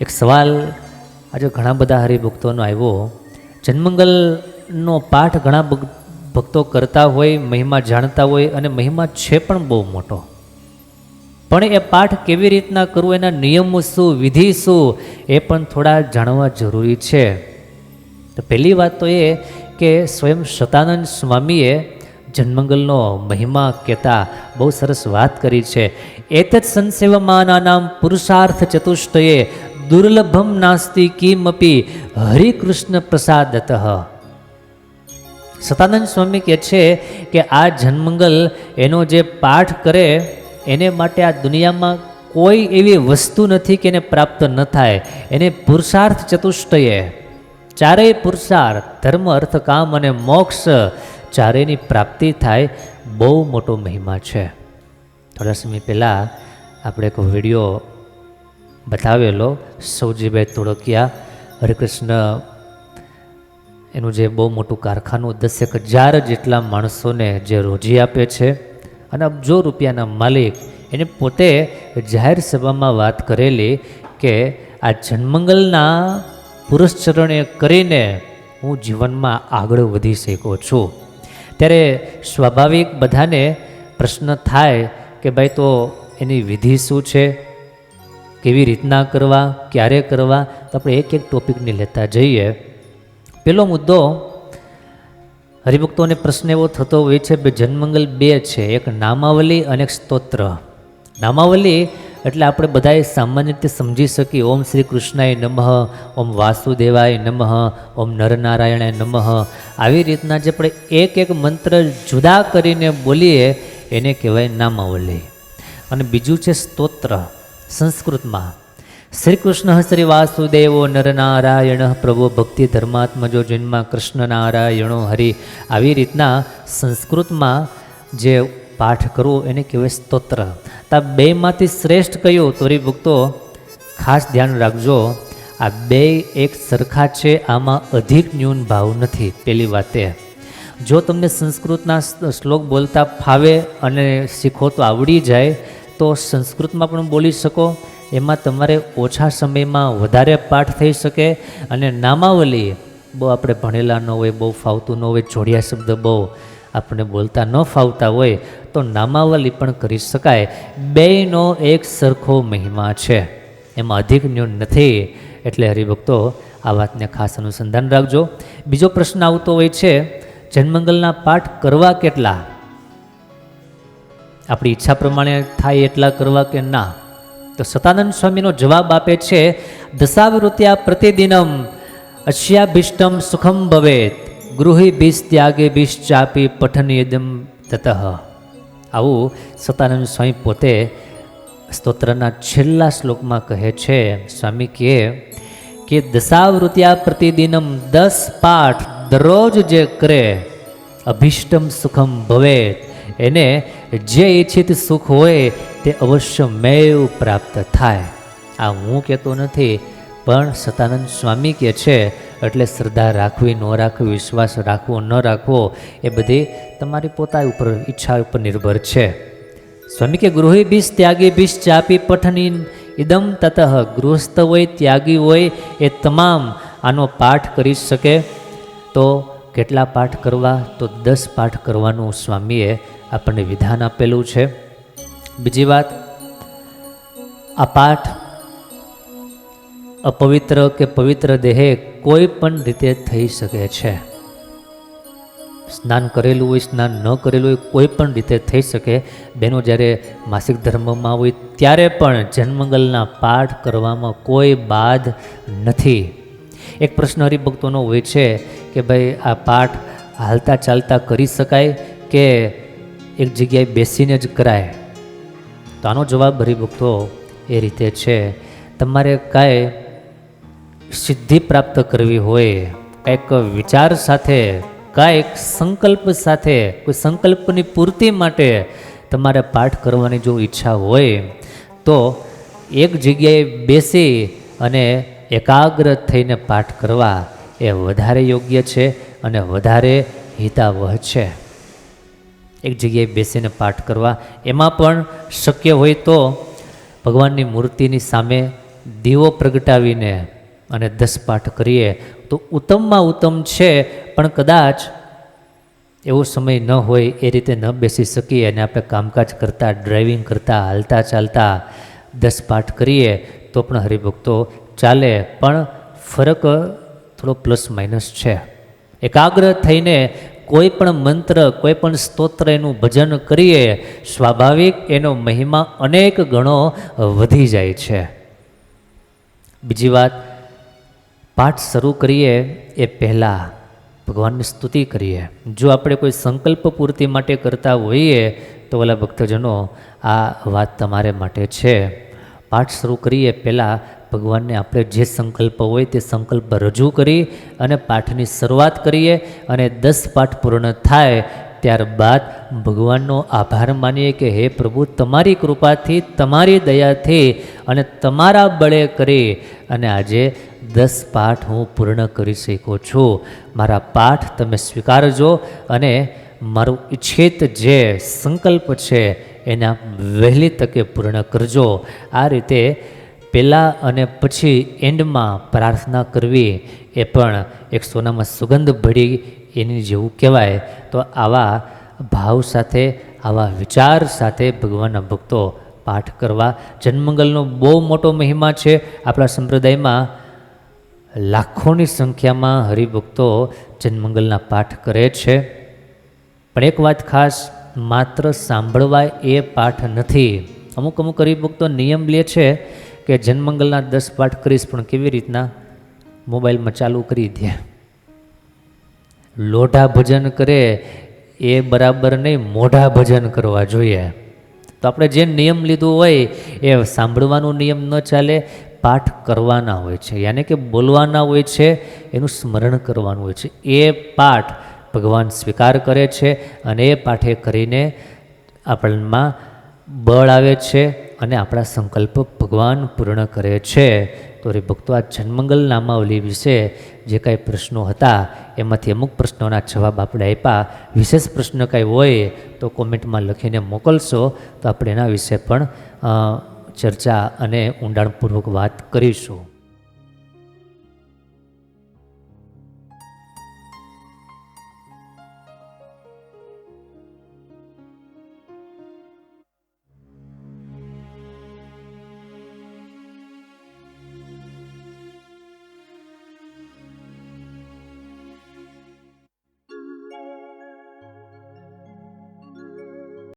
એક સવાલ આજે ઘણા બધા હરિભક્તોનો આવ્યો. જન્મંગલનો પાઠ ઘણા ભક્તો કરતા હોય, મહિમા જાણતા હોય અને મહિમા છે પણ બહુ મોટો. પણ એ પાઠ કેવી રીતના કરવું, એના નિયમો શું, વિધિ શું, એ પણ થોડા જાણવા જરૂરી છે. તો પહેલી વાત તો એ કે સ્વયં શતાનંદ સ્વામીએ જન્મંગલનો મહિમા કહેતા બહુ સરસ વાત કરી છે. એતત સંસેવમાના નામ પુરુષાર્થ ચતુષ્ટયે દુર્લભમ નાસ્તિ કિમપી હરિકૃષ્ણ પ્રસાદતઃ. સતાનંદ સ્વામી કહે છે કે આ જન્મંગલ એનો જે પાઠ કરે, એને માટે આ દુનિયામાં કોઈ એવી વસ્તુ નથી કે એને પ્રાપ્ત ન થાય. એને પુરુષાર્થ ચતુષ્ટયે. ચારેય પુરુષાર્થ, ધર્મ, અર્થ, કામ અને મોક્ષ ચારેયની પ્રાપ્તિ થાય, બહુ મોટો મહિમા છે. થોડા સમય પહેલાં આપણે એક વીડિયો બતાવેલો. સૌજીભાઈ તોડકિયા, હરિકૃષ્ણ, એનું જે બહુ મોટું કારખાનું દસેક હજાર જેટલા માણસોને જે રોજી આપે છે અને અબજો રૂપિયાના માલિક એને પોતે જાહેર સભામાં વાત કરેલી કે આ જન્મંગલના પુરસ્ચરણે કરીને હું જીવનમાં આગળ વધી શક્યો છું. ત્યારે સ્વાભાવિક બધાને પ્રશ્ન થાય કે ભાઈ તો એની વિધિ શું છે? કેવી રીતના કરવા, ક્યારે કરવા, તો આપણે એક એક ટોપિકને લેતા જઈએ. પેલો મુદ્દો, હરિભક્તોને પ્રશ્ન એવો થતો હોય છે કે જન્મંગલ બે છે, એક નામાવલી અને એક સ્તોત્ર. નામાવલી એટલે આપણે બધાએ સામાન્ય રીતે સમજી શકીએ, ઓમ શ્રી કૃષ્ણાય નમઃ, ઓમ વાસુદેવાય નમઃ, ઓમ નરનારાયણાય નમઃ. આવી રીતના જે આપણે એક એક મંત્ર જુદા કરીને બોલીએ, એને કહેવાય નામાવલી. અને બીજું છે સ્તોત્ર. સંસ્કૃતમાં શ્રી કૃષ્ણ શ્રી વાસુદેવો નરનારાયણ પ્રભુ ભક્તિ ધર્માત્મજો જન્મ કૃષ્ણ નારાયણો હરિ. આવી રીતના સંસ્કૃતમાં જે પાઠ કરવો એને કહેવાય સ્તોત્ર. તા બેમાંથી શ્રેષ્ઠ કયું તો ભક્તો ખાસ ધ્યાન રાખજો. આ બે એક સરખા છે, આમાં અધિક ન્યૂન ભાવ નથી, પેલી વાતે. જો તમને સંસ્કૃતના શ્લોક બોલતા ફાવે અને શીખો તો આવડી જાય તો સંસ્કૃતમાં પણ બોલી શકો. એમાં તમારે ઓછા સમયમાં વધારે પાઠ થઈ શકે. અને નામાવલી બહુ આપણે ભણેલા ન હોય, બહુ ફાવતું ન હોય, જોડિયા શબ્દ બહુ આપણે બોલતા ન ફાવતા હોય, તો નામાવલી પણ કરી શકાય. બેયનો એક સરખો મહિમા છે. એમાં અધિક ન્યૂન નથી. એટલે હરિભક્તો, આ વાતને ખાસ અનુસંધાન રાખજો. બીજો પ્રશ્ન આવતો હોય છે, જન્મંગલના પાઠ કરવા કેટલા? આપણી ઈચ્છા પ્રમાણે થાય એટલા કરવા કે ના? તો સતાનંદ સ્વામીનો જવાબ આપે છે, દશાવૃત્યા પ્રતિદિનમ અશ્યાભિષ્ટમ સુખમ ભવેત, ગૃહી બીસ ત્યાગે બીસ ચાપી પઠનયદમ તતઃ. આવું સતાનંદ સ્વામી પોતે સ્તોત્રના છેલ્લા શ્લોકમાં કહે છે, સ્વામી કહે કે દશાવૃત્યા પ્રતિદિનમ દસ પાઠ દરરોજ જે કરે, અભિષ્ટમ સુખમ ભવેત એને જે ઈચ્છિત સુખ હોય તે અવશ્ય મેવ પ્રાપ્ત થાય. આ હું કહેતો નથી, પણ સતાનંદ સ્વામી કહે છે, એટલે શ્રદ્ધા રાખવી, ન રાખવી, વિશ્વાસ રાખવો, ન રાખવો, એ બધી તમારી પોતા ઉપર, ઈચ્છા ઉપર નિર્ભર છે. સ્વામી કે, ગૃહી બીસ ત્યાગી બીસ ચાપી પઠની ઇદમ તતઃ, ગૃહસ્થ હોય ત્યાગી હોય એ તમામ. આનો પાઠ કરી શકે તો કેટલા પાઠ કરવા? તો દસ પાઠ કરવાનું સ્વામીએ આપણને વિધાન આપેલું છે. બીજી વાત, આ પાઠ અપવિત્ર કે પવિત્ર દેહે કોઈ પણ રીતે થઈ શકે છે. સ્નાન કરેલું હોય, સ્નાન ન કરેલું હોય, કોઈ પણ રીતે થઈ શકે. બહેનો જ્યારે માસિક ધર્મમાં હોય, ત્યારે પણ જન્મંગલના પાઠ કરવામાં કોઈ બાદ નથી. એક પ્રશ્ન હરિભક્તોનો હોય છે કે ભાઈ, આ પાઠ હાલતા ચાલતા કરી શકાય કે એક જગ્યાએ બેસીને જ કરાય. તો આનો જવાબ હરિભક્તો એ રીતે છે, તમારે કાંઈ સિદ્ધિ પ્રાપ્ત કરવી હોય, કંઈક વિચાર સાથે, કાંઈક સંકલ્પ સાથે, કોઈ સંકલ્પની પૂર્તિ માટે તમારે પાઠ કરવાની જો ઈચ્છા હોય, તો એક જગ્યાએ બેસી અને એકાગ્ર થઈને પાઠ કરવા એ વધારે યોગ્ય છે અને વધારે હિતાવહ છે. એક જગ્યાએ બેસીને પાઠ કરવા. એમાં પણ શક્ય હોય તો ભગવાનની મૂર્તિની સામે દીવો પ્રગટાવીને અને દસ પાઠ કરીએ. તો ઉત્તમમાં ઉત્તમ છે, પણ કદાચ એવો સમય ન હોય, એ રીતે ન બેસી શકીએ અને આપણે કામકાજ કરતાં ડ્રાઇવિંગ કરતાં, હાલતા ચાલતા દસ પાઠ કરીએ, તો પણ હરિભક્તો ચાલે. પણ ફરક થોડો પ્લસ માઇનસ છે. એકાગ્ર થઈને કોઈ પણ મંત્ર કોઈ પણ સ્તોત્ર એનું ભજન કરીએ, સ્વાભાવિક એનો મહિમા અનેક ગણો વધી જાય છે. બીજી વાત, પાઠ શરૂ કરીએ એ પહેલાં ભગવાનની સ્તુતિ કરીએ. જો આપણે કોઈ સંકલ્પ પૂર્તિ માટે કરતા હોઈએ, તો ઓલા ભક્તજનો આ વાત તમારે માટે છે. પાઠ શરૂ કરીએ પહેલાં ભગવાનને આપણે જે સંકલ્પ હોય તે સંકલ્પ રજૂ કરી અને પાઠની શરૂઆત કરીએ અને દસ પાઠ પૂર્ણ થાય ત્યારબાદ ભગવાનનો આભાર માનીએ કે, હે પ્રભુ, તમારી કૃપાથી, તમારી દયાથી અને તમારા બળે કરી અને આજે દસ પાઠ હું પૂર્ણ કરી શકું છું. મારા પાઠ તમે સ્વીકારજો અને મારું ઈચ્છિત જે સંકલ્પ છે એના વહેલી તકે પૂર્ણ કરજો. આ રીતે પહેલાં અને પછી એન્ડમાં પ્રાર્થના કરવી એ પણ એક સોનામાં સુગંધ ભળી એની જેવું કહેવાય. તો આવા ભાવ સાથે, આવા વિચાર સાથે ભગવાનના ભક્તો પાઠ કરવા જન્મંગલનો બહુ મોટો મહિમા છે. આપણા સંપ્રદાયમાં લાખોની સંખ્યામાં હરિભક્તો જન્મંગલના પાઠ કરે છે. પણ એક વાત ખાસ, માત્ર સાંભળવા એ પાઠ નથી. અમુક અમુક હરિભક્તો નિયમ લે છે કે જન્મંગલના દસ પાઠ કરીશ, પણ કેવી રીતના મોબાઈલમાં ચાલુ કરી દે. લોઢા ભજન કરે એ બરાબર નહીં, મોઢા ભજન કરવા જોઈએ. તો આપણે જે નિયમ લીધું હોય એ સાંભળવાનો નિયમ ન ચાલે, પાઠ કરવાના હોય છે. યાને કે બોલવાના હોય છે, એનું સ્મરણ કરવાનું હોય છે. એ પાઠ ભગવાન સ્વીકાર કરે છે અને એ પાઠે કરીને આપણમાં બળ આવે છે અને આપણા સંકલ્પ ભગવાન પૂર્ણ કરે છે. તો રે ભક્તો આ જન્મંગલ નામાવલી વિશે જે કાંઈ પ્રશ્નો હતા, એમાંથી અમુક પ્રશ્નોના જવાબ આપણે આપ્યા. વિશેષ પ્રશ્ન કાંઈ હોય તો કોમેન્ટમાં લખીને મોકલશો. તો આપણે એના વિશે પણ ચર્ચા અને ઊંડાણપૂર્વક વાત કરીશું.